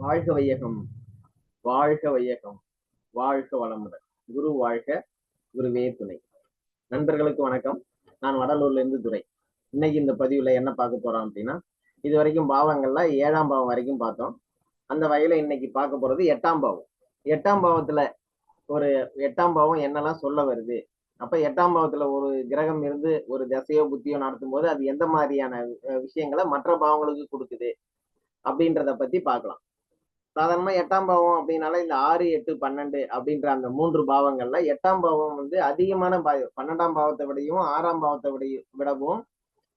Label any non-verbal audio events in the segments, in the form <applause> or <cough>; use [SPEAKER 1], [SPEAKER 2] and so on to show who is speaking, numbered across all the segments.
[SPEAKER 1] வாழ்க வையகம். வாழ்க வையகம். வாழ்க வளமுடன். குரு வாழ்க குருவே துணை. நண்பர்களுக்கு வணக்கம். நான் வடலூர்ல இருந்து துரை. இன்னைக்கு இந்த பதிவுல என்ன பார்க்க போறோம் அப்படின்னா இது வரைக்கும் பாவங்கள்ல ஏழாம் பாவம் வரைக்கும் பார்த்தோம். அந்த வகையில இன்னைக்கு பார்க்க போறது எட்டாம் பாவம். எட்டாம் பாவத்துல ஒரு எட்டாம் பாவம் என்னெல்லாம் சொல்ல வருது? அப்ப எட்டாம் பாவத்துல ஒரு கிரகம் இருந்து ஒரு தசையோ புத்தியோ நடத்தும் போது அது எந்த மாதிரியான விஷயங்களை மற்ற பாவங்களுக்கு கொடுக்குது? அப்படின்றத பத்தி பார்க்கலாம். சாதாரணமா எட்டாம் பாவம் அப்படின்னால இந்த ஆறு எட்டு பன்னெண்டு அப்படின்ற அந்த மூன்று பாவங்கள்ல எட்டாம் பாவம் வந்து அதிகமான பாவம் பன்னெண்டாம் பாவத்தை விடையும் ஆறாம் பாவத்தை விடையும் விடவும்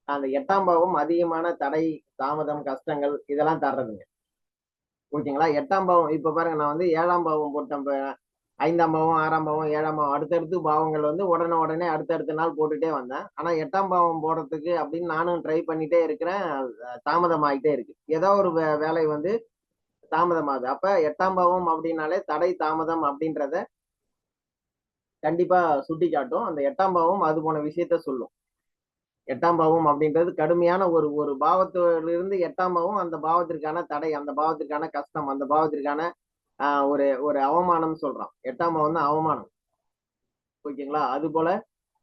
[SPEAKER 1] அந்த எட்டாம் பாவம் அதிகமான தடை தாமதம் கஷ்டங்கள் இதெல்லாம் தர்றதுங்க. ஓகேங்களா? எட்டாம் பாவம் இப்ப பாருங்க நான் வந்து ஏழாம் பாவம் போட்டேன் ஐந்தாம் பாவம் ஆறாம் பாவம் ஏழாம் பாவம் அடுத்தடுத்து பாவங்கள் வந்து உடனே உடனே அடுத்தடுத்த நாள் போட்டுட்டே வந்தேன். ஆனா எட்டாம் பாவம் போடுறதுக்கு அப்படின்னு நானும் ட்ரை பண்ணிட்டே இருக்கிறேன். தாமதம் ஆகிட்டே இருக்கு. ஏதோ ஒரு வே- வேலை வந்து தாமதமாகுது. அப்ப எட்டாம் பாவம் அப்படின்னாலே தடை தாமதம் அப்படின்றத கண்டிப்பா சுட்டி காட்டும் அந்த எட்டாம் பாவம் அது போன விஷயத்த சொல்லும். எட்டாம் பாவம் அப்படின்றது கடுமையான ஒரு ஒரு பாவத்திலிருந்து எட்டாம் பாவம் அந்த பாவத்திற்கான தடை அந்த பாவத்திற்கான கஷ்டம் அந்த பாவத்திற்கான ஆஹ், ஒரு ஒரு அவமானம் சொல்றான். எட்டாம் பாவம் தான் அவமானம். ஓகேங்களா? அது போல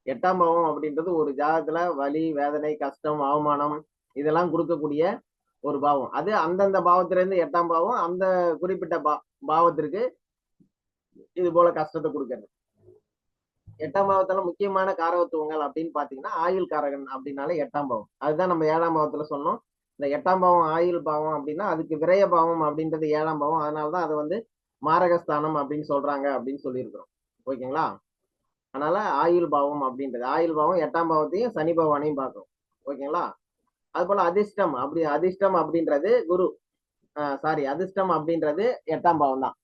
[SPEAKER 1] எட்டாம் பாவம் அப்படின்றது ஒரு ஜாதகத்துல வலி வேதனை கஷ்டம் அவமானம் இதெல்லாம் கொடுக்கக்கூடிய ஒரு பாவம். அது அந்தந்த பாவத்திலேருந்து எட்டாம் பாவம் அந்த குறிப்பிட்ட பா பாவத்திற்கு இது போல கஷ்டத்தை கொடுக்கறது. எட்டாம் பாவத்துல முக்கியமான காரகத்துவங்கள் அப்படின்னு பாத்தீங்கன்னா ஆயுள் காரகன் அப்படின்னாலே எட்டாம் பாவம். அதுதான் நம்ம ஏழாம் பாவத்துல சொன்னோம். இந்த எட்டாம் பாவம் ஆயுள் பாவம் அப்படின்னா அதுக்கு விரய பாவம் அப்படின்றது ஏழாம் பாவம். அதனாலதான் அதை வந்து மாரகஸ்தானம் அப்படின்னு சொல்றாங்க அப்படின்னு சொல்லியிருக்கிறோம். ஓகேங்களா? அதனால ஆயுள் பாவம் அப்படின்றது. ஆயுள் பாவம் எட்டாம் பாவத்தையும் சனி பகவானையும் பார்க்கணும் ஓகேங்களா? அது போல அதிர்ஷ்டம் அப்படி அதிர்ஷ்டம் அப்படின்றது குரு சாரி அதிர்ஷ்டம் அப்படின்றது எட்டாம் பாவம் தான்.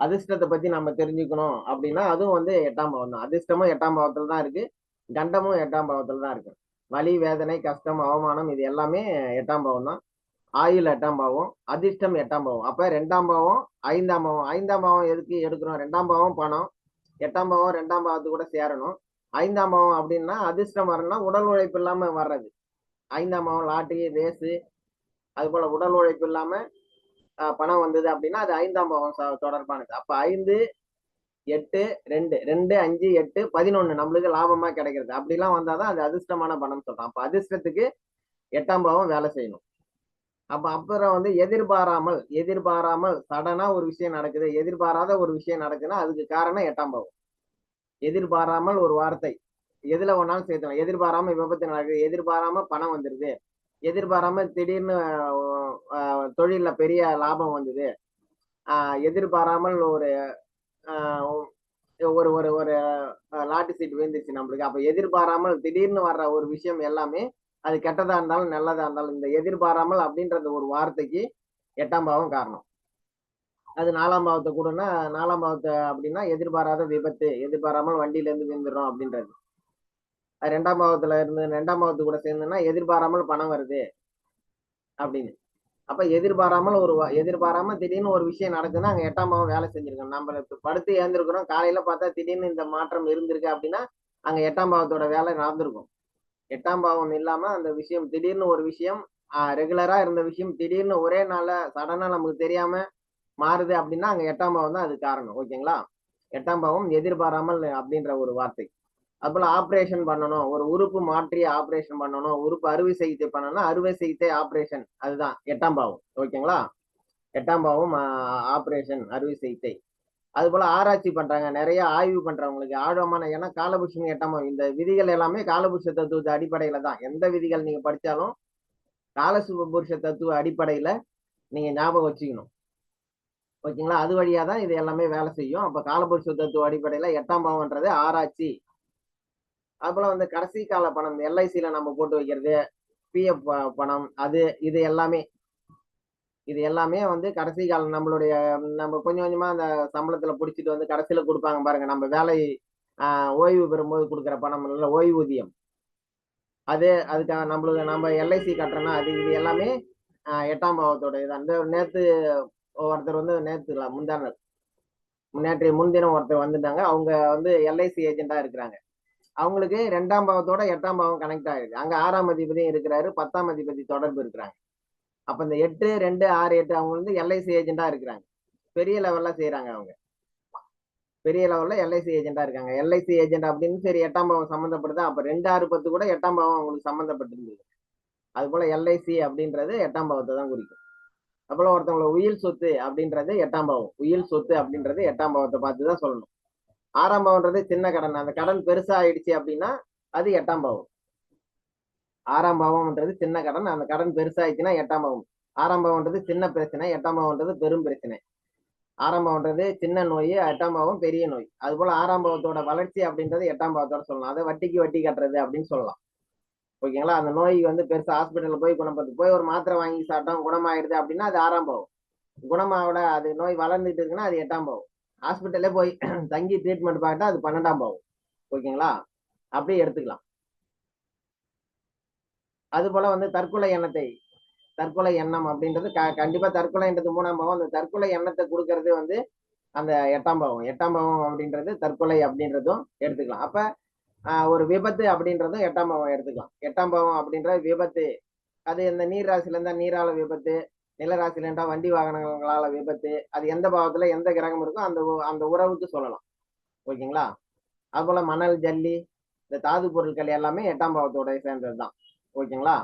[SPEAKER 1] அதிர்ஷ்டத்தை பத்தி நம்ம தெரிஞ்சுக்கணும் அப்படின்னா அதுவும் வந்து எட்டாம் பாவம் தான். அதிர்ஷ்டமும் எட்டாம் பாவத்துல தான் இருக்கு. கண்டமும் எட்டாம் பாவத்துல தான் இருக்கு. வலி வேதனை கஷ்டம் அவமானம் இது எல்லாமே எட்டாம் பாவம் தான். ஆயுள் எட்டாம் பாவம் அதிர்ஷ்டம் எட்டாம் பாவம். அப்ப ரெண்டாம் பாவம் ஐந்தாம் பாவம். ஐந்தாம் பாவம் எதுக்கு எடுக்கிறோம்? ரெண்டாம் பாவம் பணம். எட்டாம் பாவம் ரெண்டாம் பாவத்து கூட சேரணும். ஐந்தாம் பாவம் அப்படின்னா அதிர்ஷ்டம் வரணும்னா உடல் உழைப்பு இல்லாம வர்றது. ஐந்தாம் பாவம் லாட்டரி ரேஸு அது போல உடல் உழைப்பு இல்லாம பணம் வந்தது அப்படின்னா அது ஐந்தாம் பாவம் தொடர்பானது. அப்ப ஐந்து எட்டு ரெண்டு ரெண்டு அஞ்சு எட்டு பதினொன்னு நம்மளுக்கு லாபமா கிடைக்கிறது. அப்படிலாம் வந்தாதான் அது அதிர்ஷ்டமான பணம் சொல்றான். அப்ப அதிர்ஷ்டத்துக்கு எட்டாம் பாவம் வேலை செய்யணும். அப்ப அப்புறம் வந்து எதிர்பாராமல் எதிர்பாராமல் சடனா ஒரு விஷயம் நடக்குது எதிர்பாராத ஒரு விஷயம் நடக்குதுன்னா அதுக்கு காரணம் எட்டாம் பாவம். எதிர்பாராமல் ஒரு வார்த்தை. எதுல ஒன்னாலும் சேர்த்தலாம் எதிர்பாராம விபத்து நடக்குது. எதிர்பாராம பணம் வந்துருது. எதிர்பாராம திடீர்னு ஆஹ், தொழில்ல பெரிய லாபம் வந்தது. ஆஹ், எதிர்பாராமல் ஒரு ஒரு ஒரு ஒரு லாட்டு சீட் விழுந்துச்சு நம்மளுக்கு. அப்ப எதிர்பாராமல் திடீர்னு வர்ற ஒரு விஷயம் எல்லாமே அது கெட்டதா இருந்தாலும் நல்லதா இருந்தாலும் இந்த எதிர்பாராமல் அப்படின்றது ஒரு வார்த்தைக்கு எட்டாம் பாவம் காரணம். அது நாலாம் பாவத்தை கூடனா நாலாம் பாவத்தை அப்படின்னா எதிர்பாராத விபத்து எதிர்பாராமல் வண்டியில இருந்து விழுந்துடும் அப்படின்றது. அது ரெண்டாம் பாவத்துல இருந்து ரெண்டாம் பாவத்து கூட சேர்ந்துன்னா எதிர்பாராமல் பணம் வருது அப்படின்னு. அப்ப எதிர்பாராமல் ஒரு எதிர்பாராம திடீர்னு ஒரு விஷயம் நடக்குதுன்னா அங்க எட்டாம் பாவம் வேலை செஞ்சிருக்கோம். நம்ம இப்ப படுத்து ஏந்திருக்கிறோம் காலையில பார்த்தா திடீர்னு இந்த மாற்றம் இருந்திருக்கு அப்படின்னா அங்க எட்டாம் பாவத்தோட வேலை நடந்திருக்கும். எட்டாம் பாவம் இல்லாம அந்த விஷயம் திடீர்னு ஒரு விஷயம் ரெகுலரா இருந்த விஷயம் திடீர்னு ஒரே நாள்ல சடனா நமக்கு தெரியாம மாறுது அப்படின்னா அங்க எட்டாம் பாவம் தான் அது காரணம் ஓகேங்களா? எட்டாம் பாவம் எதிர்பாராமல் அப்படின்ற ஒரு வார்த்தை. அதுபோல ஆப்ரேஷன் பண்ணணும் ஒரு உறுப்பு மாற்றி ஆப்ரேஷன் பண்ணணும் உறுப்பு அறுவை சிகிச்சை பண்ணணும் அறுவை சிகிச்சை ஆப்ரேஷன் அதுதான் எட்டாம் பாவம் ஓகேங்களா? எட்டாம் பாவம் ஆப்ரேஷன் அறுவை சிகிச்சை. அது போல ஆராய்ச்சி பண்றாங்க நிறைய ஆய்வு பண்றவங்களுக்கு ஆழமான ஏன்னா காலபுஷன் எட்டாம் பாவம் இந்த விதிகள் எல்லாமே காலபுஷ தத்துவத்து அடிப்படையில தான். எந்த விதிகள் நீங்க படிச்சாலும் காலசுபுருஷ தத்துவ அடிப்படையில நீங்க ஞாபகம் வச்சுக்கணும். ஓகேங்களா? அது வழியா தான் இது எல்லாமே வேலை செய்யும். அப்ப காலபுருஷ தத்துவ அடிப்படையில எட்டாம் பாவம்ன்றது ஆராய்ச்சி. அதுபோல வந்து கடைசி கால பணம் எல்ஐசியில நம்ம போட்டு வைக்கிறது பிஎஃப் பணம் அது இது எல்லாமே. இது எல்லாமே வந்து கடைசி காலம் நம்மளுடைய நம்ம கொஞ்சம் கொஞ்சமா அந்த சம்பளத்துல பிடிச்சிட்டு வந்து கடைசியில கொடுப்பாங்க பாருங்க. நம்ம வேலை ஆஹ், ஓய்வு பெறும்போது கொடுக்குற பணம் இல்ல ஓய்வூதியம். அது அதுக்காக நம்மளுக்கு நம்ம எல்ஐசி கட்டுறோம்னா அது இது எல்லாமே எட்டாம் பாவத்தோட இது அந்த நேற்று ஒருத்தர் வந்து நேற்று இல்ல முந்தா நேற்றைய முன்தினம் ஒருத்தர் வந்துட்டாங்க. அவங்க வந்து எல்ஐசி ஏஜென்டா இருக்கிறாங்க. அவங்களுக்கு ரெண்டாம் பாவத்தோட எட்டாம் பாவம் கனெக்ட் ஆயிருக்கு அங்க ஆறாம் அதிபதியும் இருக்கிறாரு பத்தாம் அதிபதி தொடர்பு இருக்கிறாங்க. அப்ப இந்த எட்டு ரெண்டு ஆறு எட்டு அவங்க வந்து எல்ஐசி ஏஜென்ட்டாக இருக்கிறாங்க. பெரிய லெவல்ல செய்யறாங்க அவங்க. பெரிய லெவல்ல எல்ஐசி ஏஜென்ட்டாக இருக்காங்க. எல்ஐசி ஏஜென்ட் அப்படின்னு சரி எட்டாம் பாவம் சம்மந்தப்படுது அப்ப ரெண்டு ஆறு பத்து கூட எட்டாம் பாவம் அவங்களுக்கு சம்மந்தப்பட்டிருந்தது அது போல எல்ஐசி அப்படின்றது எட்டாம் பாவத்தை தான் குறிக்கும். அப்புறம் ஒருத்தவங்கள உயில் சொத்து அப்படின்றது எட்டாம் பாவம். உயில் சொத்து அப்படின்றது எட்டாம் பாவத்தை பார்த்து தான் சொல்லணும். ஆறாம் பாவம்ன்றது சின்ன கடன். அந்த கடன் பெருசா ஆயிடுச்சு அப்படின்னா அது எட்டாம் பாவம். ஆறாம் பாவம்ன்றது சின்ன கடன். அந்த கடன் பெருசாயிடுச்சுன்னா எட்டாம் பாவம். ஆறாம் பாவம்ன்றது சின்ன பிரச்சனை. எட்டாம் பாவம்ன்றது பெரும் பிரச்சனை. ஆறாம் பாவம்ன்றது சின்ன நோய் எட்டாம் பாவம் பெரிய நோய். அது போல ஆறாம் பாவத்தோட வளர்ச்சி அப்படின்றது எட்டாம் பாவத்தோட சொல்லலாம். அதை வட்டிக்கு வட்டி கட்டுறது அப்படின்னு சொல்லலாம். ஓகேங்களா? அந்த நோய் வந்து பெருசாக ஹாஸ்பிட்டலில் போய் குணப்படுத்து போய் ஒரு மாத்திரை வாங்கி சாப்பிட்டோம் குணமாயிடுது அப்படின்னா அது ஆறாம் போகும் குணமாவோட அது நோய் வளர்ந்துட்டு இருக்குன்னா அது எட்டாம் போகும் ஹாஸ்பிட்டல்லே போய் <clears throat> தங்கி ட்ரீட்மெண்ட் பார்த்தா அது பன்னெண்டாம் போகும் ஓகேங்களா? அப்படியே எடுத்துக்கலாம். அது போல வந்து தற்கொலை எண்ணத்தை தற்கொலை எண்ணம் அப்படின்றது க கண்டிப்பா தற்கொலைன்றது மூணாம் பாவம். அந்த தற்கொலை எண்ணத்தை கொடுக்கறது வந்து அந்த எட்டாம் பாவம். எட்டாம் பாவம் அப்படின்றது தற்கொலை அப்படின்றதும் எடுத்துக்கலாம். அப்ப ஒரு விபத்து அப்படின்றதும் எட்டாம் பாவம் எடுத்துக்கலாம். எட்டாம் பாவம் அப்படின்ற விபத்து. அது இந்த நீர் ராசியில இருந்தா நீரால விபத்து நிலராசில இருந்தா வண்டி வாகனங்களால விபத்து அது எந்த பாவத்துல எந்த கிரகம் இருக்கோ அந்த அந்த உறவுக்கு சொல்லலாம். ஓகேங்களா? அது போல மணல் ஜல்லி இந்த தாது பொருட்கள் எல்லாமே எட்டாம் பாவத்தோட சேர்ந்தது தான் ஓகேங்களா?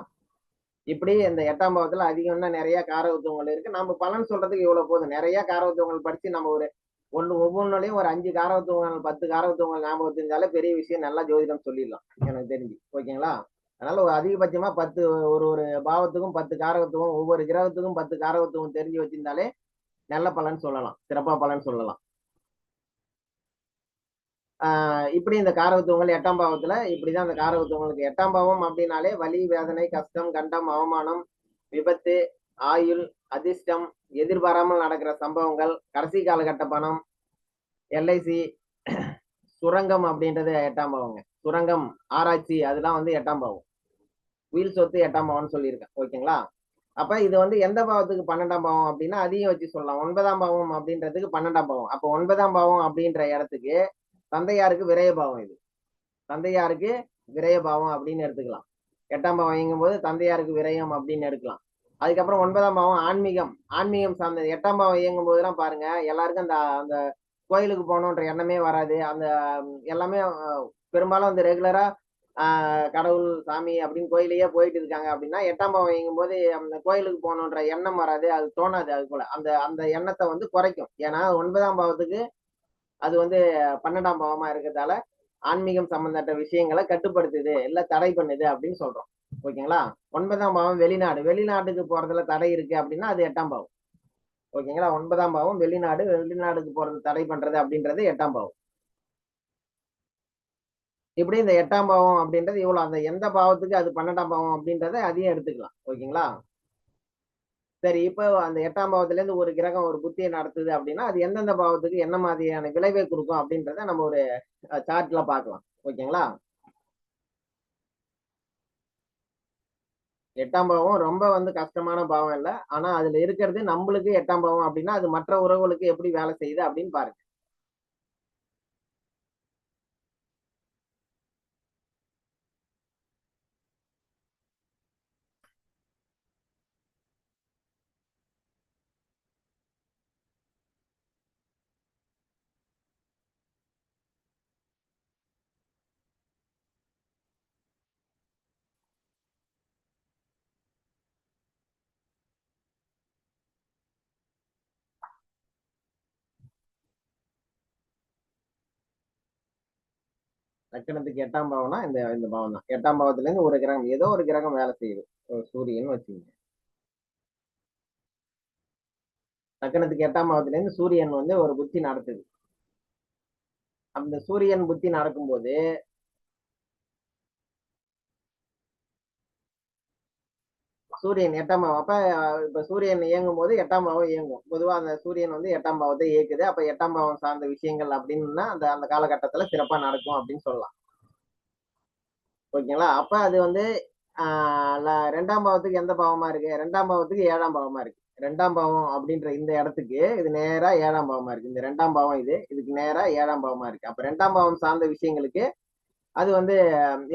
[SPEAKER 1] இப்படி இந்த எட்டாம் பாவத்துல அதிகம்னா நிறைய காரவத்துவங்கள் இருக்கு. நம்ம பலன் சொல்றதுக்கு இவ்வளவு போதும். நிறைய காரவத்துவங்கள் படிச்சு நம்ம ஒரு ஒன்று ஒவ்வொன்றுலையும் ஒரு அஞ்சு காரகத்துவங்கள் பத்து காரகத்துவங்கள் ஞாபகம் தெரிஞ்சாலே பெரிய விஷயம். நல்லா ஜோதிடம் சொல்லிடலாம் எனக்கு தெரிஞ்சு. ஓகேங்களா? அதனால ஒரு அதிகபட்சமா பத்து ஒரு ஒரு பாவத்துக்கும் பத்து காரகத்துவம் ஒவ்வொரு கிரகத்துக்கும் பத்து காரகத்துவம் தெரிஞ்சு வச்சிருந்தாலே நல்ல பலன் சொல்லலாம். சிறப்பா பலன் சொல்லலாம். ஆஹ் இப்படி இந்த காரகத்துவங்கள் எட்டாம் பாவத்துல இப்படிதான் அந்த காரகத்துவங்களுக்கு எட்டாம் பாவம் அப்படின்னாலே வலி வேதனை கஷ்டம் கண்டம் அவமானம் விபத்து ஆயுள் அதிர்ஷ்டம் எதிர்பாராமல் நடக்கிற சம்பவங்கள் கடைசி காலகட்ட பணம் எல்ஐசி சுரங்கம் அப்படின்றது எட்டாம் பாவங்க. சுரங்கம் ஆராய்ச்சி அதெல்லாம் வந்து எட்டாம் பாவம். உயிர் சொத்து எட்டாம் பாவம்னு சொல்லியிருக்கேன். ஓகேங்களா? அப்ப இது வந்து எந்த பாவத்துக்கு பன்னெண்டாம் பாவம் அப்படின்னா அதையும் வச்சு சொல்லலாம். ஒன்பதாம் பாவம் அப்படின்றதுக்கு பன்னெண்டாம் பாவம். அப்போ ஒன்பதாம் பாவம் அப்படின்ற இடத்துக்கு தந்தையாருக்கு விரைய பாவம் இது. தந்தையாருக்கு விரைய பாவம் அப்படின்னு எடுத்துக்கலாம். எட்டாம் பாவம் இயங்கும் போது தந்தையாருக்கு விரயம் அப்படின்னு எடுக்கலாம். அதுக்கப்புறம் ஒன்பதாம் பாவம் ஆன்மீகம். ஆன்மீகம் சார்ந்தது. எட்டாம் பாவம் இயங்கும் போதெல்லாம் பாருங்க எல்லாருக்கும் அந்த அந்த கோயிலுக்கு போகணுன்ற எண்ணமே வராது. அந்த எல்லாமே பெரும்பாலும் வந்து ரெகுலரா கடவுள் சாமி அப்படின்னு கோயிலையே போயிட்டு இருக்காங்க அப்படின்னா எட்டாம் பாவம் இயங்கும் போது அந்த கோயிலுக்கு போகணுன்ற எண்ணம் வராது. அது தோணாது அது போல. அந்த அந்த எண்ணத்தை வந்து குறைக்கும். ஏன்னா ஒன்பதாம் பாவத்துக்கு அது வந்து பன்னெண்டாம் பாவமா இருக்கிறதால ஆன்மீகம் சம்பந்தப்பட்ட விஷயங்களை கட்டுப்படுத்துது இல்லை தடை பண்ணுது அப்படின்னு சொல்றோம். ஓகேங்களா? ஒன்பதாம் பாவம் வெளிநாடு. வெளிநாட்டுக்கு போறதுல தடை இருக்கு அப்படின்னா அது எட்டாம் பாவம். ஓகேங்களா? ஒன்பதாம் பாவம் வெளிநாடு வெளிநாடுக்கு போறது தடை பண்றது அப்படின்றது எட்டாம் பாவம். இப்படி இந்த எட்டாம் பாவம் அப்படின்றது இவ்வளவு அந்த எந்த பாவத்துக்கு அது பன்னெண்டாம் பாவம் அப்படின்றத அதையும் எடுத்துக்கலாம். ஓகேங்களா? சரி இப்போ அந்த எட்டாம் பாவத்துல இருந்து ஒரு கிரகம் ஒரு புத்தியை நடத்துது அப்படின்னா அது எந்தெந்த பாவத்துக்கு என்ன மாதிரியான விளைவை கொடுக்கும் அப்படின்றத நம்ம ஒரு சார்ட்ல பார்க்கலாம். ஓகேங்களா? எட்டாம் பாவம் ரொம்ப வந்து கஷ்டமான பாவம் இல்லை. ஆனா அதுல இருக்கிறது நம்மளுக்கு எட்டாம் பாவம் அப்படின்னா அது மற்ற உறவுகளுக்கு எப்படி வேலை செய்யுது அப்படின்னு பாருங்க. லக்கணத்துக்கு எட்டாம் பாவம்னா இந்த இந்த பாவம் தான் எட்டாம் பாவத்துல இருந்து ஒரு கிரகம் ஏதோ ஒரு கிரகம் வேலை செய்யுது. ஒரு சூரியன் வச்சுக்கோங்க. லக்கணத்துக்கு எட்டாம் பாவத்துல இருந்து சூரியன் வந்து ஒரு புத்தி நடத்துது. அந்த சூரியன் புத்தி நடக்கும்போது சூரியன் எட்டாம் பாவம். அப்ப இப்ப சூரியன் இயங்கும் போது எட்டாம் பாவம் இயங்கும். பொதுவா அந்த சூரியன் வந்து எட்டாம் பாவத்தை இயக்குது. அப்ப எட்டாம் பாவம் சார்ந்த விஷயங்கள் அப்படின்னா அந்த அந்த காலகட்டத்துல சிறப்பா நடக்கும் அப்படின்னு சொல்லலாம். ஓகேங்களா? அப்ப அது வந்து ஆஹ் ரெண்டாம் பாவத்துக்கு எந்த பாவமா இருக்கு? ரெண்டாம் பாவத்துக்கு ஏழாம் பாவமா இருக்கு. ரெண்டாம் பாவம் அப்படின்ற இந்த இடத்துக்கு இது நேரா ஏழாம் பாவமா இருக்கு. இந்த ரெண்டாம் பாவம் இது இதுக்கு நேரா ஏழாம் பாவமா இருக்கு. அப்ப ரெண்டாம் பாவம் சார்ந்த விஷயங்களுக்கு அது வந்து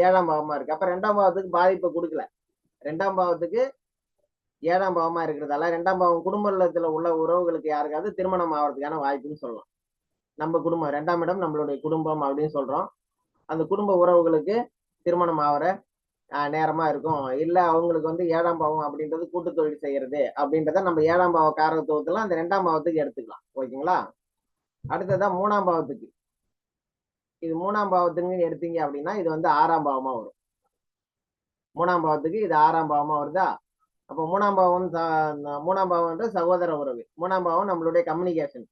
[SPEAKER 1] ஏழாம் பாவமா இருக்கு. அப்ப ரெண்டாம் பாவத்துக்கு பாதிப்பை கொடுக்கல. ரெண்டாம் பாவத்துக்கு ஏழாம் பாவமா இருக்கிறதால ரெண்டாம் பாவம் குடும்பத்துல உள்ள உறவுகளுக்கு யாருக்காவது திருமணம் ஆகிறதுக்கான வாய்ப்புன்னு சொல்லலாம். நம்ம குடும்பம் ரெண்டாம் இடம் நம்மளுடைய குடும்பம் அப்படின்னு சொல்றோம். அந்த குடும்ப உறவுகளுக்கு திருமணம் ஆகிற நேரமா இருக்கும். இல்ல அவங்களுக்கு வந்து ஏழாம் பாவம் அப்படின்றது கூட்டு தொழில் செய்யறது அப்படின்றத நம்ம ஏழாம் பாவ காரகத்துவத்துல அந்த ரெண்டாம் பாவத்துக்கு எடுத்துக்கலாம். ஓகேங்களா? அடுத்ததா மூணாம் பாவத்துக்கு. இது மூணாம் பாவத்துக்குன்னு எடுத்தீங்க அப்படின்னா இது வந்து ஆறாம் பாவமா வரும். மூணாம் பாவத்துக்கு இது ஆறாம் பாவமா வருதா? அப்போ மூணாம் பாவம் மூணாம் பாவம்ன்ற சகோதர உறவு. மூணாம் பாவம் நம்மளுடைய கம்யூனிகேஷன்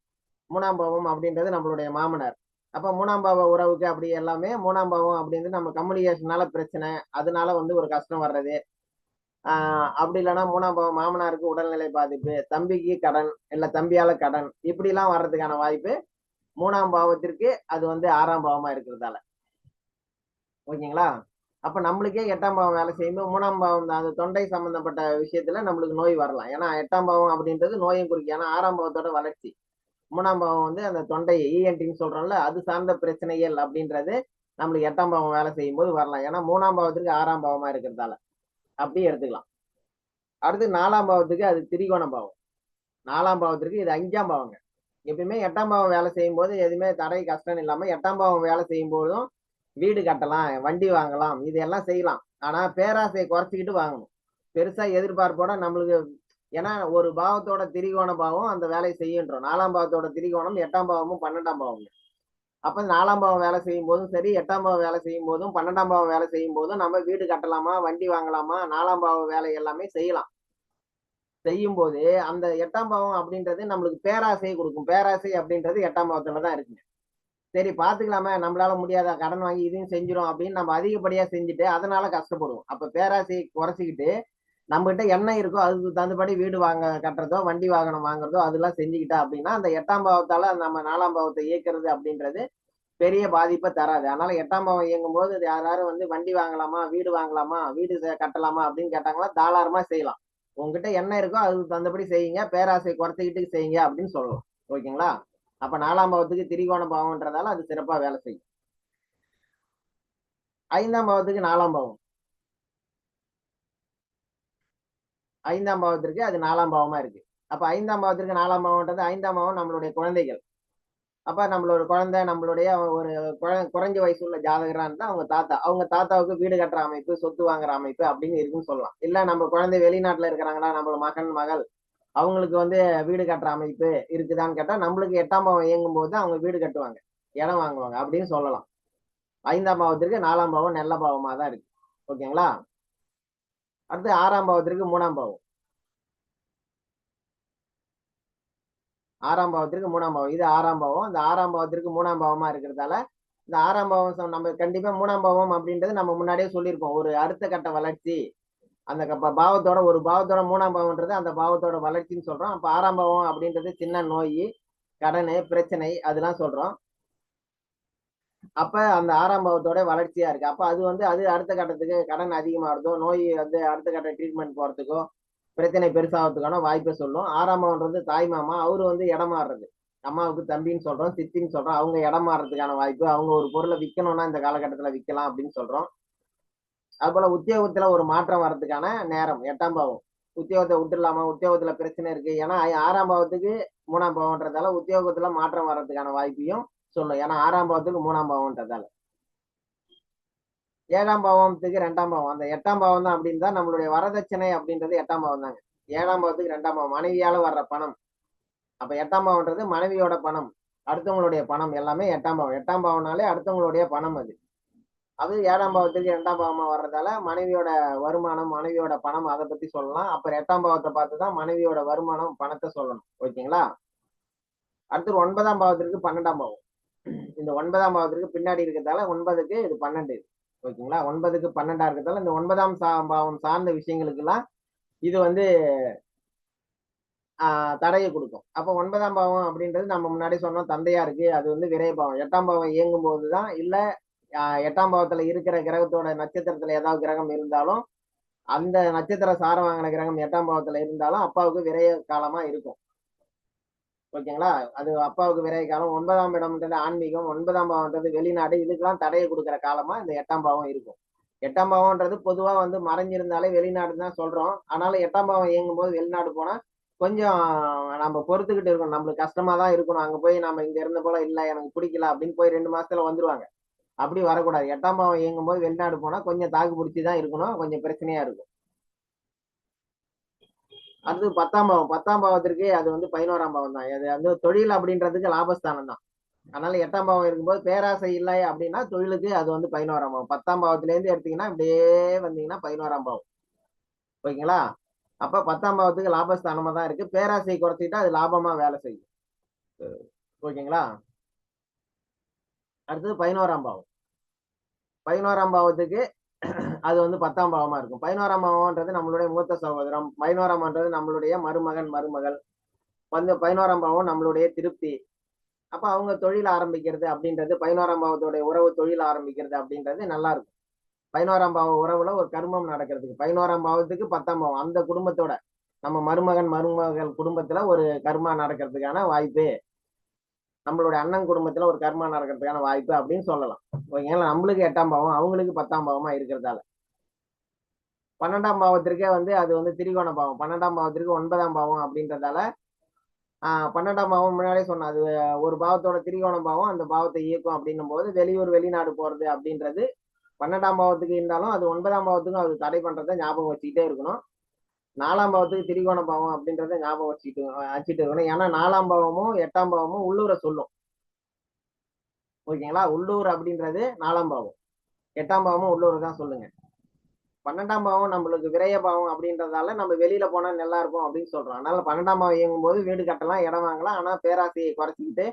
[SPEAKER 1] மூணாம் பாவம் அப்படின்றது நம்மளுடைய மாமனார். அப்ப மூணாம் பாவ உறவுக்கு அப்படி எல்லாமே மூணாம் பாவம் அப்படின்றது நம்ம கம்யூனிகேஷனால பிரச்சனை. அதனால வந்து ஒரு கஷ்டம் வர்றது. ஆஹ் அப்படி இல்லைன்னா மூணாம் பாவம் மாமனாருக்கு உடல்நிலை பாதிப்பு தம்பிக்கு கடன் இல்ல தம்பியால கடன் இப்படி எல்லாம் வர்றதுக்கான வாய்ப்பு மூணாம் பாவத்திற்கு அது வந்து ஆறாம் பாவமா இருக்கிறதால. ஓகேங்களா? அப்ப நம்மளுக்கே எட்டாம் பாவம் வேலை செய்யும்போது மூணாம் பாவம் தான்? அந்த தொண்டை சம்பந்தப்பட்ட விஷயத்துல நம்மளுக்கு நோய் வரலாம். ஏன்னா எட்டாம் பாவம் அப்படின்றது நோயும் குறிக்கும். ஏன்னா ஆறாம் பாவத்தோட வளர்ச்சி. மூணாம் பாவம் வந்து அந்த தொண்டை ஈஎன்டின்னு சொல்றோம்ல அது சார்ந்த பிரச்சனைகள் அப்படின்றது நம்மளுக்கு எட்டாம் பாவம் வேலை செய்யும் போது வரலாம். ஏன்னா மூணாம் பாவத்துக்கு ஆறாம் பாவமா இருக்கிறதால. அப்படியே எடுத்துக்கலாம். அடுத்து நாலாம் பாவத்துக்கு அது திரிகோண பாவம். நாலாம் பாவத்திற்கு இது அஞ்சாம் பாவங்க. எப்பயுமே எட்டாம் பாவம் வேலை செய்யும் போது எதுவுமே தடை கஷ்டம் இல்லாம எட்டாம் பாவம் வேலை செய்யும் போதும் வீடு கட்டலாம் வண்டி வாங்கலாம் இதெல்லாம் செய்யலாம். ஆனா பேராசையை குறைச்சிக்கிட்டு வாங்கணும். பெருசா எதிர்பார்ப்போட நம்மளுக்கு ஏன்னா ஒரு பாவத்தோட திரிகோண பாவம் அந்த வேலையை செய்யுன்றோம். நாலாம் பாவத்தோட திரிகோணம் எட்டாம் பாவமும் பன்னெண்டாம் பாவமும். அப்ப நாலாம் பாவம் வேலை செய்யும் போதும் சரி எட்டாம் பாவம் வேலை செய்யும் போதும் பன்னெண்டாம் பாவம் வேலை செய்யும் போதும் நம்ம வீடு கட்டலாமா வண்டி வாங்கலாமா நாலாம் பாவ வேலை எல்லாமே செய்யலாம். செய்யும் போது அந்த எட்டாம் பாவம் அப்படின்றது நம்மளுக்கு பேராசையை கொடுக்கும். பேராசை அப்படின்றது எட்டாம் பாவத்துல தான் இருக்குங்க. சரி பாத்துக்கலாமே. நம்மளால முடியாத? கடன் வாங்கி இதையும் செஞ்சிடும் அப்படின்னு நம்ம அதிகப்படியா செஞ்சுட்டு அதனால கஷ்டப்படுவோம். அப்ப பேராசையை குறைச்சிக்கிட்டு நம்ம கிட்ட என்ன இருக்கோ அதுக்கு தகுந்தபடி வீடு வாங்க கட்டுறதோ வண்டி வாகனம் வாங்குறதோ அதெல்லாம் செஞ்சுக்கிட்டா அப்படின்னா அந்த எட்டாம் பாவத்தால நம்ம நாலாம் பாவத்தை இயக்கிறது அப்படின்றது பெரிய பாதிப்பை தராது. அதனால எட்டாம் பாவம் இயங்கும் போது யாராரும் வந்து வண்டி வாங்கலாமா வீடு வாங்கலாமா வீடு கட்டலாமா அப்படின்னு கேட்டாங்களா தாராளமா செய்யலாம். உங்ககிட்ட என்ன இருக்கோ அதுக்கு தகுந்தபடி செய்யுங்க. பேராசை குறைச்சிக்கிட்டு செய்யுங்க அப்படின்னு சொல்லலாம். ஓகேங்களா? அப்ப நாலாம் பாவத்துக்கு திரிகோண பாவம்ன்றதால அது சிறப்பா வேலை செய்யும். ஐந்தாம் பாவத்துக்கு நாலாம் பாவம். ஐந்தாம் பாவத்திற்கு அது நாலாம் பாவமா இருக்கு. அப்ப ஐந்தாம் பாவத்திற்கு நாலாம் பாவம்ன்றது ஐந்தாம் பாவம் நம்மளுடைய குழந்தைகள். அப்ப நம்மளோட குழந்தை நம்மளுடைய ஒரு குழ- குறைஞ்ச வயசு உள்ள ஜாதகரா இருந்தா அவங்க தாத்தா. அவங்க தாத்தாவுக்கு வீடு கட்டுற அமைப்பு சொத்து வாங்குற அமைப்பு அப்படின்னு இருக்குன்னு சொல்லலாம். இல்ல நம்ம குழந்தை வெளிநாட்டுல இருக்கிறாங்களா நம்மள மகன் மகள் அவங்களுக்கு வந்து வீடு கட்டுற அமைப்பு இருக்குதான்னு கேட்டா நம்மளுக்கு எட்டாம் பாவம் இயங்கும் போது அவங்க வீடு கட்டுவாங்க இடம் வாங்குவாங்க அப்படின்னு சொல்லலாம். ஐந்தாம் பாவத்திற்கு நாலாம் பாவம் நல்ல பாவமா தான் இருக்கு. ஓகேங்களா? அடுத்து ஆறாம் பாவத்திற்கு மூணாம் பாவம். ஆறாம் பாவத்திற்கு மூணாம் பாவம். இது ஆறாம் பாவம். இந்த ஆறாம் பாவத்திற்கு மூணாம் பாவமா இருக்கிறதால இந்த ஆறாம் பாவம் நம்ம கண்டிப்பா மூணாம் பாவம் அப்படின்றது நம்ம முன்னாடியே சொல்லியிருக்கோம் ஒரு அடுத்த கட்ட வளர்ச்சி அந்த பாவத்தோட ஒரு பாவத்தோட மூணாம் பாவம்ன்றது அந்த பாவத்தோட வளர்ச்சின்னு சொல்றோம். அப்ப ஆறாம் பாவம் அப்படின்றது சின்ன நோய் கடன் பிரச்சனை அதெல்லாம் சொல்றோம். அப்ப அந்த ஆறாம் பாவத்தோட வளர்ச்சியா இருக்கு. அப்ப அது வந்து அது அடுத்த கட்டத்துக்கு கடன் அதிகமாகிறதோ நோய் வந்து அடுத்த கட்ட ட்ரீட்மெண்ட் போறதுக்கோ பிரச்சனை பெருசாகிறதுக்கான வாய்ப்பை சொல்லும். ஆறாம் பாவம்ன்றது தாய் மாமா அவரு வந்து இடமாறுறது அம்மாவுக்கு தம்பின்னு சொல்றோம் சித்தின்னு சொல்றோம். அவங்க இடமாறுறதுக்கான வாய்ப்பு அவங்க ஒரு பொருளை விற்கணும்னா இந்த காலகட்டத்துல விற்கலாம் அப்படின்னு சொல்றோம். அது போல உத்தியோகத்துல ஒரு மாற்றம் வர்றதுக்கான நேரம் எட்டாம் பாவம். உத்தியோகத்தை விட்டுடலாமா? உத்தியோகத்துல பிரச்சனை இருக்கு. ஏன்னா ஆறாம் பாவத்துக்கு மூணாம் பாவம்ன்றதால உத்தியோகத்துல மாற்றம் வர்றதுக்கான வாய்ப்பையும் சொல்லும். ஏன்னா ஆறாம் பாவத்துக்கு மூணாம் பாவம்ன்றதால. ஏழாம் பாவத்துக்கு ரெண்டாம் பாவம். அந்த எட்டாம் பாவம் தான் அப்படின்னு தான் நம்மளுடைய வரதட்சணை அப்படின்றது எட்டாம் பாவம் தாங்க. ஏழாம் பாவத்துக்கு ரெண்டாம் பாவம். மனைவியால வர்ற பணம். அப்ப எட்டாம் பாவம்ன்றது மனைவியோட பணம். அடுத்தவங்களுடைய பணம். எல்லாமே எட்டாம் பாவம். எட்டாம் பாவம்னாலே அடுத்தவங்களுடைய பணம் அது. அது ஏழாம் பாவத்துக்கு ரெண்டாம் பாவமா வர்றதால மனைவியோட வருமானம் மனைவியோட பணம் அதை பத்தி சொல்லலாம். அப்புறம் எட்டாம் பாவத்தை பார்த்து தான் மனைவியோட வருமானம் பணத்தை சொல்லணும். ஓகேங்களா? அடுத்து ஒன்பதாம் பாவத்திற்கு பன்னெண்டாம் பாவம். இந்த ஒன்பதாம் பாவத்திற்கு பின்னாடி இருக்கிறதால ஒன்பதுக்கு இது பன்னெண்டு. ஓகேங்களா? ஒன்பதுக்கு பன்னெண்டா இருக்கிறதால இந்த ஒன்பதாம் சா பாவம் சார்ந்த விஷயங்களுக்கெல்லாம் இது வந்து ஆஹ் தடையை கொடுக்கும். அப்போ ஒன்பதாம் பாவம் அப்படின்றது நம்ம முன்னாடி சொன்னோம் தந்தையா இருக்கு அது வந்து விரைய பாவம். எட்டாம் பாவம் இயங்கும் போது தான் இல்லை எட்டாம் பாவத்துல இருக்கிற கிரகத்தோட நட்சத்திரத்துல ஏதாவது கிரகம் இருந்தாலும் அந்த நட்சத்திர சாரம் வாங்கின கிரகம் எட்டாம் பாவத்துல இருந்தாலும் அப்பாவுக்கு விரைய காலமா இருக்கும். ஓகேங்களா? அது அப்பாவுக்கு விரைய காலம். ஒன்பதாம் இடம்ன்றது ஆன்மீகம் ஒன்பதாம் பாவம்ன்றது வெளிநாடு. இதுக்கெல்லாம் தடையை கொடுக்குற காலமா இந்த எட்டாம் பாவம் இருக்கும். எட்டாம் பாவம்ன்றது பொதுவா வந்து மறைஞ்சிருந்தாலே வெளிநாடு தான் சொல்றோம். ஆனாலும் எட்டாம் பாவம் இயங்கும் போது வெளிநாடு போனா கொஞ்சம் நம்ம பொறுத்துக்கிட்டு இருக்கணும். நம்மளுக்கு கஷ்டமா தான் இருக்கணும். அங்க போய் நம்ம இங்க இருந்த போல இல்ல எனக்கு பிடிக்கல அப்படின்னு போய் ரெண்டு மாசத்துல வந்துருவாங்க. அப்படி வரக்கூடாது. எட்டாம் பாவம் இயங்கும் போது வெளிநாடு போனா கொஞ்சம் தாக்கு பிடிச்சி தான் இருக்கணும். கொஞ்சம் பிரச்சனையா இருக்கும். அது பத்தாம் பாவம். பத்தாம் பாவத்திற்கு அது வந்து பதினோராம் பாவம் தான். அது வந்து தொழில் அப்படின்றதுக்கு லாபஸ்தானம் தான். அதனால எட்டாம் பாவம் இருக்கும்போது பேராசை இல்லை அப்படின்னா தொழிலுக்கு அது வந்து பதினோராம் பாவம். பத்தாம் பாவத்துல இருந்து எடுத்தீங்கன்னா இப்படியே வந்தீங்கன்னா பதினோராம் பாவம். ஓகேங்களா? அப்ப பத்தாம் பாவத்துக்கு லாபஸ்தானமா தான் இருக்கு. பேராசை குறைச்சிட்டா அது லாபமா வேலை செய்யும். ஓகேங்களா? அடுத்தது பதினோராம் பாவம். பதினோராம் பாவத்துக்கு அது வந்து பத்தாம் பாவமா இருக்கும். பதினோராம் பாவம்ன்றது நம்மளுடைய மூத்த சகோதரம். பதினோராம்ன்றது நம்மளுடைய மருமகன் மருமகள். வந்து பதினோராம் பாவம் நம்மளுடைய திருப்தி. அப்ப அவங்க தொழில் ஆரம்பிக்கிறது அப்படின்றது பதினோராம் பாவத்துடைய உறவு தொழில் ஆரம்பிக்கிறது அப்படின்றது நல்லா இருக்கும் பதினோராம் பாவ உறவுல ஒரு கர்மம் நடக்கிறதுக்கு பதினோராம் பாவத்துக்கு பத்தாம் பாவம். அந்த குடும்பத்தோட நம்ம மருமகன் மருமகள் குடும்பத்துல ஒரு கர்மா நடக்கிறதுக்கான வாய்ப்பு. நம்மளுடைய அண்ணன் குடும்பத்துல ஒரு கர்மா நடக்கிறதுக்கான வாய்ப்பு அப்படின்னு சொல்லலாம். ஓகேங்களா நம்மளுக்கு எட்டாம் பாவம் அவங்களுக்கு பத்தாம் பாவமா இருக்கிறதால. பன்னெண்டாம் பாவத்திற்கே வந்து அது வந்து திரிகோண பாவம். பன்னெண்டாம் பாவத்திற்கு ஒன்பதாம் பாவம் அப்படின்றதால ஆஹ் பன்னெண்டாம் பாவம் முன்னாடியே சொன்ன அது ஒரு பாவத்தோட திரிகோண பாவம் அந்த பாவத்தை இயக்கும் அப்படின்னும் போது வெளியூர் வெளிநாடு போறது அப்படின்றது பன்னெண்டாம் பாவத்துக்கு இருந்தாலும் அது ஒன்பதாம் பாவத்துக்கும் அது தடை பண்றதை ஞாபகம் வச்சுக்கிட்டே இருக்கணும். நாலாம் பாவத்துக்கு திரிகோண பாவம் அப்படின்றத ஞாபகம் வச்சுட்டு வச்சுட்டு இருக்கணும். ஏன்னா நாலாம் பாவமும் எட்டாம் பாவமும் உள்ளூரை சொல்லும். ஓகேங்களா? உள்ளூர் அப்படின்றது நாலாம் பாவம். எட்டாம் பாவமும் உள்ளூர் தான் சொல்லுங்க. பன்னெண்டாம் பாவம் நம்மளுக்கு விரைய பாவம் அப்படின்றதால நம்ம வெளியில போனா நல்லா இருக்கும் அப்படின்னு சொல்றோம். அதனால பன்னெண்டாம் பாவம் இயங்கும் போது வீடு கட்டலாம் இடம் வாங்கலாம் ஆனா பேராசையை குறைச்சிக்கிட்டு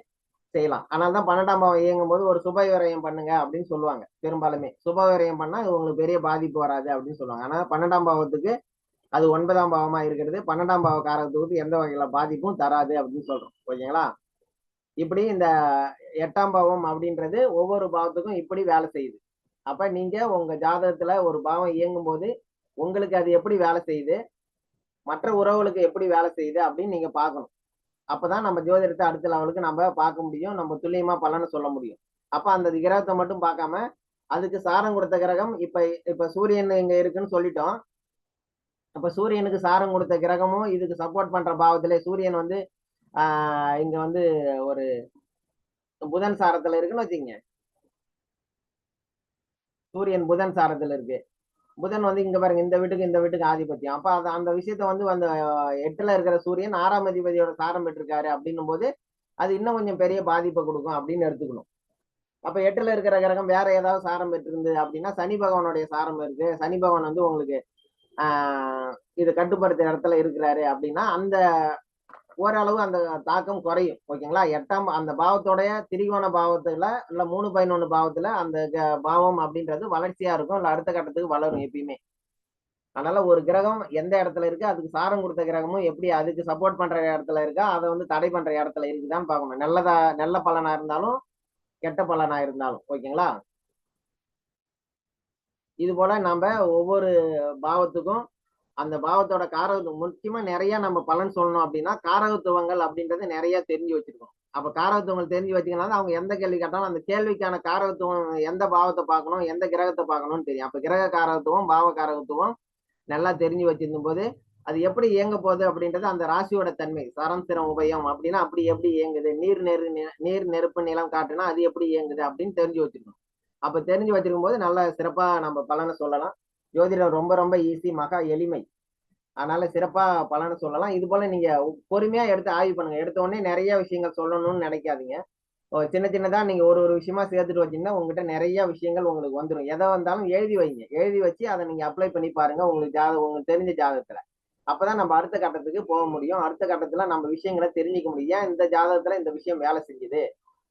[SPEAKER 1] செய்யலாம். ஆனால் தான் பன்னெண்டாம் பாவம் இயங்கும் போது ஒரு சுப விரயம் பண்ணுங்க அப்படின்னு சொல்லுவாங்க. பெரும்பாலுமே சுப விரயம் பண்ணா உங்களுக்கு பெரிய பாதிப்பு வராது அப்படின்னு சொல்லுவாங்க. ஆனா பன்னெண்டாம் பாவத்துக்கு அது ஒன்பதாம் பாவமா இருக்கிறது. பன்னெண்டாம் பாவ காரகத்துக்கு எந்த வகையில பாதிப்பும் தராது அப்படின்னு சொல்றோம். ஓகேங்களா? இப்படி இந்த எட்டாம் பாவம் அப்படின்றது ஒவ்வொரு பாவத்துக்கும் இப்படி வேலை செய்யுது. அப்ப நீங்க உங்க ஜாதகத்துல ஒரு பாவம் இயங்கும் போது உங்களுக்கு அது எப்படி வேலை செய்யுது? மற்ற உறவுகளுக்கு எப்படி வேலை செய்யுது அப்படின்னு நீங்க பார்க்கணும். அப்பதான் நம்ம ஜோதிடத்தை அடுத்த லெவலுக்கு நம்ம பார்க்க முடியும். நம்ம துல்லியமா பலனை சொல்ல முடியும். அப்ப அந்த கிரகத்தை மட்டும் பார்க்காம அதுக்கு சாரம் கொடுத்த கிரகம் இப்ப இப்ப சூரியன் இங்க இருக்குன்னு சொல்லிட்டோம். அப்ப சூரியனுக்கு சாரம் கொடுத்த கிரகமும் இதுக்கு சப்போர்ட் பண்ற பாவத்துல சூரியன் வந்து ஆஹ் இங்க வந்து ஒரு புதன் சாரத்துல இருக்குன்னு வச்சுக்கோங்க. சூரியன் புதன் சாரத்துல இருக்கு. புதன் வந்து இங்க பாருங்க இந்த வீட்டுக்கு இந்த வீட்டுக்கு ஆதிபத்தியம். அப்ப அது அந்த விஷயத்த வந்து அந்த எட்டுல இருக்கிற சூரியன் ஆறாம் அதிபதியோட சாரம் பெற்றிருக்காரு அப்படின்னும் போது அது இன்னும் கொஞ்சம் பெரிய பாதிப்பை கொடுக்கும் அப்படின்னு எடுத்துக்கணும். அப்ப எட்டுல இருக்கிற கிரகம் வேற ஏதாவது சாரம் பெற்றிருந்து அப்படின்னா சனி பகவானுடைய சாரம் இருக்கு. சனி பகவான் வந்து உங்களுக்கு இது கட்டுப்படுத்த இடத்துல இருக்கிறாரு அப்படின்னா அந்த ஓரளவு அந்த தாக்கம் குறையும். ஓகேங்களா? எட்டாம் அந்த பாவத்தோடைய திரிகோண பாவத்துல இல்ல மூணு பதினொன்று பாவத்துல அந்த பாவம் அப்படின்றது வளர்ச்சியா இருக்கும். இல்ல அடுத்த கட்டத்துக்கு வளரும் எப்பயுமே. அதனால ஒரு கிரகம் எந்த இடத்துல இருக்கு? அதுக்கு சாரம் கொடுத்த கிரகமும் எப்படி அதுக்கு சப்போர்ட் பண்ற இடத்துல இருக்கா? அதை வந்து தடை பண்ற இடத்துல இருக்குதான்னு பார்க்கணும். நல்லதா நல்ல பலனா இருந்தாலும் கெட்ட பலனா இருந்தாலும். ஓகேங்களா? இது போல நம்ம ஒவ்வொரு பாவத்துக்கும் அந்த பாவத்தோட காரகத்து முக்கியமா நிறைய நம்ம பலன் சொல்லணும் அப்படின்னா காரகத்துவங்கள் அப்படின்றத நிறைய தெரிஞ்சு வச்சிருக்கோம் அப்ப காரகத்துவங்கள் தெரிஞ்சு வச்சீங்கன்னா அவங்க எந்த கேள்வி கேட்டாலும் அந்த கேள்விக்கான காரகத்துவம் எந்த பாவத்தை பார்க்கணும் எந்த கிரகத்தை பார்க்கணும்னு தெரியும். அப்ப கிரக காரகத்துவம் பாவ காரகத்துவம் நல்லா தெரிஞ்சு வச்சிருந்தும் போது அது எப்படி இயங்க போகுது அப்படின்றது அந்த ராசியோட தன்மை. சரம் சிரம் உபயம் அப்படின்னா அப்படி எப்படி இயங்குது? நீர் நெரு நீர் நெருப்பு நிலம் காட்டுனா அது எப்படி இயங்குது அப்படின்னு தெரிஞ்சு வச்சிருக்கணும். அப்ப தெரிஞ்சு வச்சிருக்கும் போது நல்ல சிறப்பா நம்ம பலனை சொல்லலாம். ஜோதிடம் ரொம்ப ரொம்ப ஈஸி மகா எளிமை. அதனால சிறப்பா பலனை சொல்லலாம். இது போல நீங்க பொறுமையா எடுத்து ஆய்வு பண்ணுங்க. எடுத்த உடனே நிறைய விஷயங்கள் சொல்லணும்னு நினைக்காதீங்க. சின்ன சின்னதா நீங்க ஒரு ஒரு விஷயமா சேர்த்துட்டு வச்சீங்கன்னா உங்ககிட்ட நிறைய விஷயங்கள் உங்களுக்கு வந்துடும் எதை வந்தாலும் எழுதி வைங்க. எழுதி வச்சு அதை நீங்க அப்ளை பண்ணி பாருங்க. உங்களுக்கு ஜாதகம் உங்களுக்கு தெரிஞ்ச ஜாதகத்துல. அப்பதான் நம்ம அடுத்த கட்டத்துக்கு போக முடியும். அடுத்த கட்டத்துல நம்ம விஷயங்களை தெரிஞ்சுக்க முடியும். ஏன் இந்த ஜாதகத்துல இந்த விஷயம் வேலை செஞ்சுது?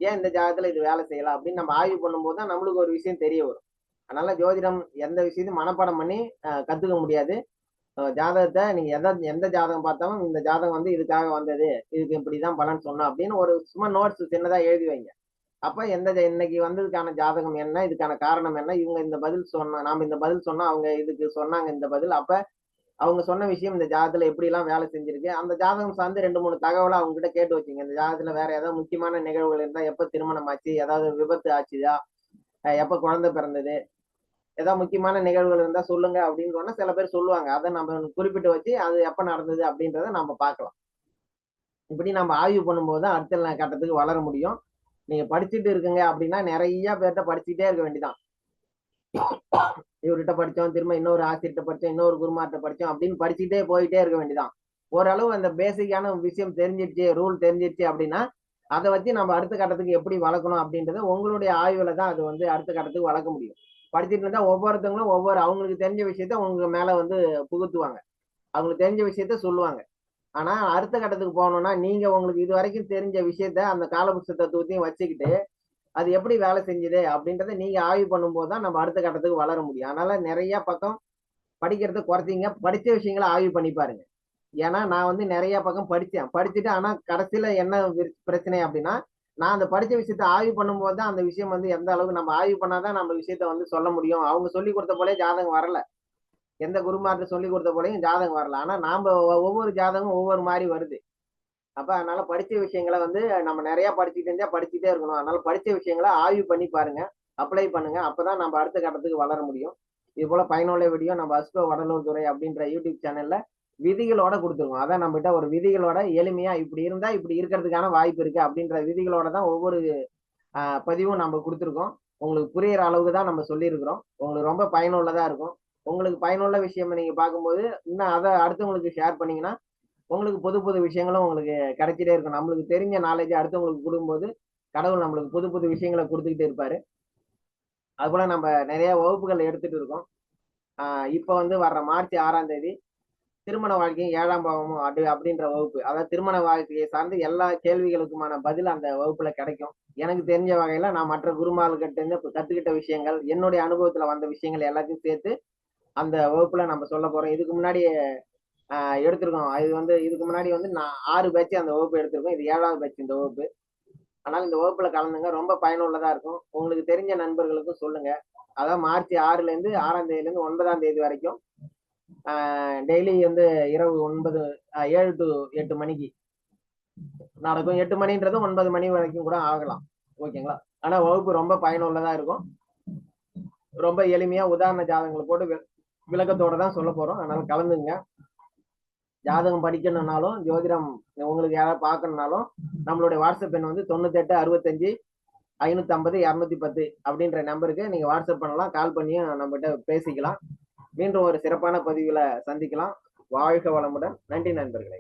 [SPEAKER 1] ஏன் இந்த ஜாதகத்துல இது வேலை செய்யலாம் அப்படின்னு நம்ம ஆய்வு பண்ணும்போது தான் நம்மளுக்கு ஒரு விஷயம் தெரிய வரும். அதனால ஜோதிடம் எந்த விஷயத்தையும் மனப்பாடம் பண்ணி கத்துக்க முடியாது. ஜாதகத்தை நீங்க எதை எந்த ஜாதகம் பார்த்தாலும் இந்த ஜாதகம் வந்து இதுக்காக வந்தது இதுக்கு இப்படிதான் பலன் சொன்னோம் அப்படின்னு ஒரு சும்மா நோட்ஸ் சின்னதா எழுதி வைங்க. அப்ப எந்த இன்னைக்கு வந்ததுக்கான ஜாதகம் என்ன இதுக்கான காரணம் என்ன இவங்க இந்த பதில் சொன்ன நாம இந்த பதில் சொன்னா அவங்க இதுக்கு சொன்னாங்க இந்த பதில் அப்ப அவங்க சொன்ன விஷயம் இந்த ஜாதகத்துல எப்படி எல்லாம் வேலை செஞ்சிருக்கு அந்த ஜாதகம் சார்ந்து ரெண்டு மூணு தகவலை அவங்க கிட்ட கேட்டு வச்சுங்க. இந்த ஜாதகத்துல வேற ஏதாவது முக்கியமான நிகழ்வுகள் இருந்தா எப்ப திருமணம் ஆச்சு ஏதாவது விபத்து ஆச்சுதா எப்ப குழந்தை பிறந்தது ஏதாவது முக்கியமான நிகழ்வுகள் இருந்தா சொல்லுங்க அப்படின்னு சொன்னா சில பேர் சொல்லுவாங்க. அதை நம்ம குறிப்பிட்டு வச்சு அது எப்ப நடந்தது அப்படின்றத நம்ம பார்க்கலாம். இப்படி நம்ம ஆய்வு பண்ணும்போது தான் அடுத்த கட்டத்துக்கு வளர முடியும். நீங்க படிச்சுட்டு இருக்குங்க அப்படின்னா நிறைய பேர்கிட்ட படிச்சுட்டே இருக்க வேண்டியதான் இவர்கிட்ட படித்தோம் திரும்ப இன்னொரு ஆசிரியர்கிட்ட படித்தோம் இன்னொரு குருமார்கிட்ட படிச்சோம் அப்படின்னு படிச்சுட்டே போயிட்டே இருக்க வேண்டியதான் ஓரளவு அந்த பேசிக்கான விஷயம் தெரிஞ்சிடுச்சு ரூல் தெரிஞ்சிடுச்சு அப்படின்னா அதை வச்சு நம்ம அடுத்த கட்டத்துக்கு எப்படி வளர்க்கணும் அப்படின்றத உங்களுடைய ஆய்வுல தான் அது வந்து அடுத்த கட்டத்துக்கு வளர்க்க முடியும். படிச்சுட்டு இருந்தா ஒவ்வொருத்தவங்களும் ஒவ்வொரு அவங்களுக்கு தெரிஞ்ச விஷயத்த உங்க மேல வந்து புகுத்துவாங்க. அவங்களுக்கு தெரிஞ்ச விஷயத்த சொல்லுவாங்க. ஆனா அடுத்த கட்டத்துக்கு போகணும்னா நீங்க உங்களுக்கு இது வரைக்கும் தெரிஞ்ச விஷயத்த அந்த காலபுஸ்த தத்துவத்தையும் வச்சுக்கிட்டு அது எப்படி வேலை செஞ்சுது அப்படின்றத நீங்க ஆய்வு பண்ணும்போது தான் நம்ம அடுத்த கட்டத்துக்கு வளர முடியும். அதனால நிறைய பக்கம் படிக்கிறத குறைச்சிங்க. படித்த விஷயங்களை ஆய்வு பண்ணி பாருங்க. ஏன்னா நான் வந்து நிறைய பக்கம் படித்தேன். படிச்சுட்டு ஆனா கடைசியில என்ன பிரச்சனை அப்படின்னா நான் அந்த படித்த விஷயத்த ஆய்வு பண்ணும்போது தான் அந்த விஷயம் வந்து எந்த அளவுக்கு நம்ம ஆய்வு பண்ணாதான் நம்ம விஷயத்த வந்து சொல்ல முடியும். அவங்க சொல்லி கொடுத்த போலே ஜாதகம் வரல. எந்த குருமார்கிட்ட சொல்லி கொடுத்த போலையும் ஜாதகம் வரல. ஆனா நாம ஒவ்வொரு ஜாதகம் ஒவ்வொரு மாதிரி வருது. அப்ப அதனால படித்த விஷயங்களை வந்து நம்ம நிறைய படிச்சுட்டு இருந்தால் படிச்சுட்டே இருக்கணும். அதனால படித்த விஷயங்களை ஆய்வு பண்ணி பாருங்க. அப்ளை பண்ணுங்க. அப்பதான் நம்ம அடுத்த கட்டத்துக்கு வளர முடியும். இது போல பயனுள்ள வீடியோ நம்ம அஸ்கோ வடலூர் துறை அப்படின்ற யூடியூப் சேனல்ல விதிகளோட கொடுத்துருக்கோம் அதான் நம்மகிட்ட ஒரு விதிகளோட எளிமையா இப்படி இருந்தா இப்படி இருக்கிறதுக்கான வாய்ப்பு இருக்கு அப்படின்ற விதிகளோட தான் ஒவ்வொரு பதிவும் நம்ம கொடுத்துருக்கோம். உங்களுக்கு புரியிற அளவுக்கு தான் நம்ம சொல்லியிருக்கிறோம். உங்களுக்கு ரொம்ப பயனுள்ளதா இருக்கும். உங்களுக்கு பயனுள்ள விஷயம் நீங்க பார்க்கும்போது இன்னும் அதை அடுத்தவங்களுக்கு ஷேர் பண்ணீங்கன்னா உங்களுக்கு புது புது விஷயங்களும் உங்களுக்கு கிடைச்சிட்டே இருக்கும். நம்மளுக்கு தெரிஞ்ச நாலேஜ் அடுத்தவங்களுக்கு கொடுக்கும்போது கடவுள் நம்மளுக்கு புது புது விஷயங்களை கொடுத்துக்கிட்டே இருப்பாரு. அது போல நம்ம நிறைய வகுப்புகள் எடுத்துட்டு இருக்கோம். இப்போ வந்து வர்ற மார்ச் ஆறாம் தேதி திருமண வாழ்க்கையும் ஏழாம் பாவமும் அப்படி அப்படின்ற வகுப்பு. அதாவது திருமண வாழ்க்கையை சார்ந்து எல்லா கேள்விகளுக்குமான பதில் அந்த வகுப்புல கிடைக்கும். எனக்கு தெரிஞ்ச வகையில நான் மற்ற குருமார்கிட்ட இருந்து கத்துக்கிட்ட விஷயங்கள் என்னுடைய அனுபவத்துல வந்த விஷயங்கள் எல்லாத்தையும் சேர்த்து அந்த வகுப்புல நம்ம சொல்ல போறோம். இதுக்கு முன்னாடி எடுத்திருக்கோம். இது வந்து இதுக்கு முன்னாடி வந்து நான் ஆறு பேட்ச் அந்த வகுப்பு எடுத்திருக்கோம். இது ஏழாவது பேட்ச் இந்த வகுப்பு. ஆனால் இந்த வகுப்புல கலந்துங்க. ரொம்ப பயனுள்ளதா இருக்கும். உங்களுக்கு தெரிஞ்ச நண்பர்களுக்கும் சொல்லுங்க. அதான் மார்ச் ஆறுல இருந்து ஆறாம் தேதியில இருந்து ஒன்பதாம் தேதி வரைக்கும் டெய்லி வந்து இரவு ஒன்பது ஏழு டு எட்டு மணிக்கு நடக்கும். எட்டு மணின்றது ஒன்பது மணி வரைக்கும் கூட ஆகலாம். ஓகேங்களா? ஆனா வகுப்பு ரொம்ப பயனுள்ளதா இருக்கும். ரொம்ப எளிமையா உதாரண ஜாதகங்களை போட்டு விளக்கத்தோட தான் சொல்ல போறோம். அதனால கலந்துங்க. ஜாதகம் படிக்கணும்னாலும் ஜோதிடம் உங்களுக்கு யாராவது பார்க்கணும்னாலும் நம்மளுடைய வாட்ஸ்அப் எண் வந்து தொண்ணூத்தெட்டு அறுபத்தஞ்சு ஐநூத்தி ஐம்பது இரநூத்தி பத்து அப்படின்ற நம்பருக்கு நீங்க வாட்ஸ்அப் பண்ணலாம். கால் பண்ணியும் நம்மகிட்ட பேசிக்கலாம். மீண்டும் ஒரு சிறப்பான பதிவுல சந்திக்கலாம். வாழ்க வளமுடன். நன்றி நண்பர்களே.